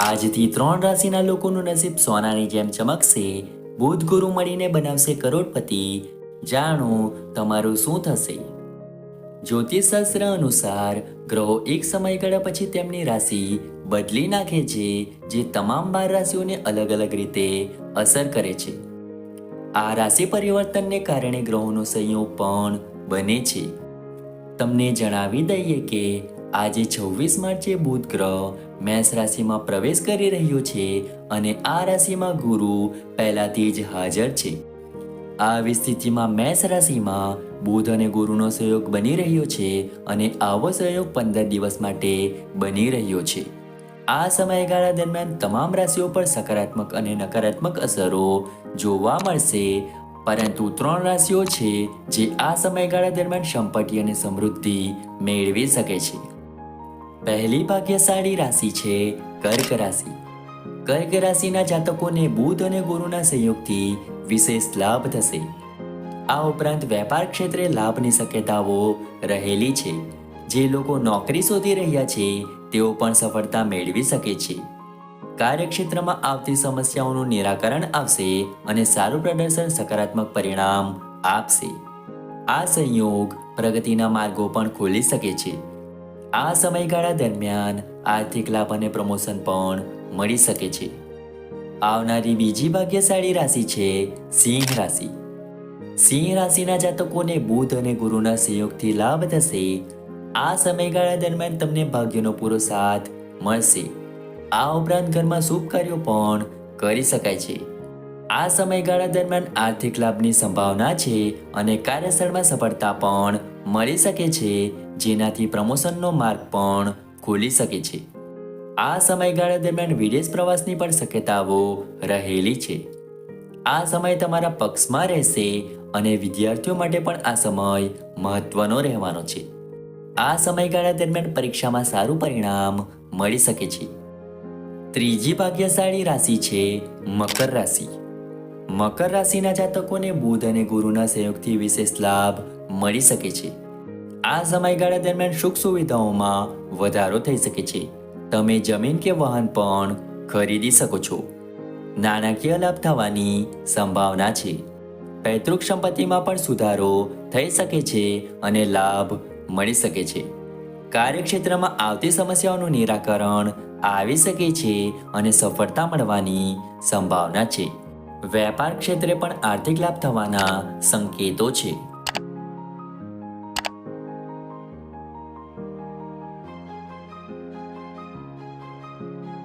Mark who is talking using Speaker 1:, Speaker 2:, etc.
Speaker 1: આજથી ત્રણ રાશિના લોકોનું નસીબ સોનાની જેમ ચમકશે. બુધ ગુરુ મળીને બનાવશે કરોડપતિ. જાણો તમારું શું થશે? જ્યોતિષશાસ્ત્ર અનુસાર ગ્રહો એક સમયગાળા પછી તેમની રાશિ બદલી નાખે છે, જે તમામ બાર રાશિઓને અલગ અલગ રીતે અસર કરે છે. આ રાશિ પરિવર્તનને કારણે ગ્રહોનો સંયોગ પણ બને છે. તમને જણાવી દઈએ કે આજે છવ્વીસ માર્ચે બુધ ગ્રહ મેષ રાશિમાં પ્રવેશ કરી રહ્યો છે અને આ રાશિમાં ગુરુ પહેલાથી જ હાજર છે. આવી સ્થિતિમાં મેષ રાશિમાં બુધ અને ગુરુનો સહયોગ બની રહ્યો છે અને આવો સહયોગ પંદર દિવસ માટે બની રહ્યો છે. આ સમયગાળા દરમિયાન તમામ રાશિઓ પર સકારાત્મક અને નકારાત્મક અસરો જોવા મળશે, પરંતુ ત્રણ રાશિઓ છે જે આ સમયગાળા દરમિયાન સંપત્તિ અને સમૃદ્ધિ મેળવી શકે છે. પહેલી ભાગ્યશાળી રાશિ છે કર્ક રાશિ. કર્ક રાશિના જાતકોને બુધ અને ગુરુના સંયોગથી વિશેષ લાભ થશે. આ ઉપરાંત વેપાર ક્ષેત્રે લાભની શક્યતાઓ રહેલી છે. જે લોકો નોકરી શોધી રહ્યા છે, તેઓ પણ સફળતા મેળવી શકે છે. કાર્યક્ષેત્રમાં આવતી સમસ્યાઓનું નિરાકરણ આવશે અને સારું પ્રદર્શન સકારાત્મક પરિણામ આપશે. આ સંયોગ પ્રગતિના માર્ગો પણ ખોલી શકે છે. આ સમયગાળા દરમિયાન આર્થિક લાભ અને પ્રમોશન પણ મળી શકે છે. આવનારી બીજી ભાગ્યશાળી રાશિ છે સિંહ રાશિ. સિંહ રાશિના જાતકોને બુધ અને ગુરુના સહયોગથી લાભ થશે. આ સમયગાળા દરમિયાન તમને ભાગ્યનો પૂરો સાથ મળશે. આ ઉપરાંત ઘરમાં શુભ કાર્યો પણ કરી શકાય છે. આ સમયગાળા દરમિયાન આર્થિક લાભની સંભાવના છે અને કાર્યસ્થળમાં સફળતા પણ મળી શકે છે જેનાથી પ્રમોશનનો માર્ગ પણ ખોલી શકે છે. આ સમયગાળા દરમિયાન વિદેશ પ્રવાસની પણ શક્યતાઓ રહેલી છે. આ સમય તમારા પક્ષમાં રહેશે અને વિદ્યાર્થીઓ માટે પણ આ સમય મહત્વનો રહેવાનો છે. આ સમયગાળા દરમિયાન પરીક્ષામાં સારું પરિણામ મળી શકે છે. ત્રીજી ભાગ્યશાળી રાશિ છે મકર રાશિ. મકર રાશિના જાતકોને બુધ અને ગુરુના સહયોગથી વિશેષ લાભ મળી શકે છે. આ સમયગાળા દરમિયાન સુખ સુવિધાઓમાં વધારો થઈ શકે છે. તમે જમીન કે વાહન પણ ખરીદી શકો છો. નાણાકીય લાભ થવાની સંભાવના છે. પૈતૃક સંપત્તિમાં પણ સુધારો થઈ શકે છે અને લાભ મળી શકે છે. કાર્યક્ષેત્રમાં આવતી સમસ્યાઓનું નિરાકરણ આવી શકે છે અને સફળતા મળવાની સંભાવના છે. વેપાર ક્ષેત્રે પણ આર્થિક લાભ થવાના સંકેતો છે.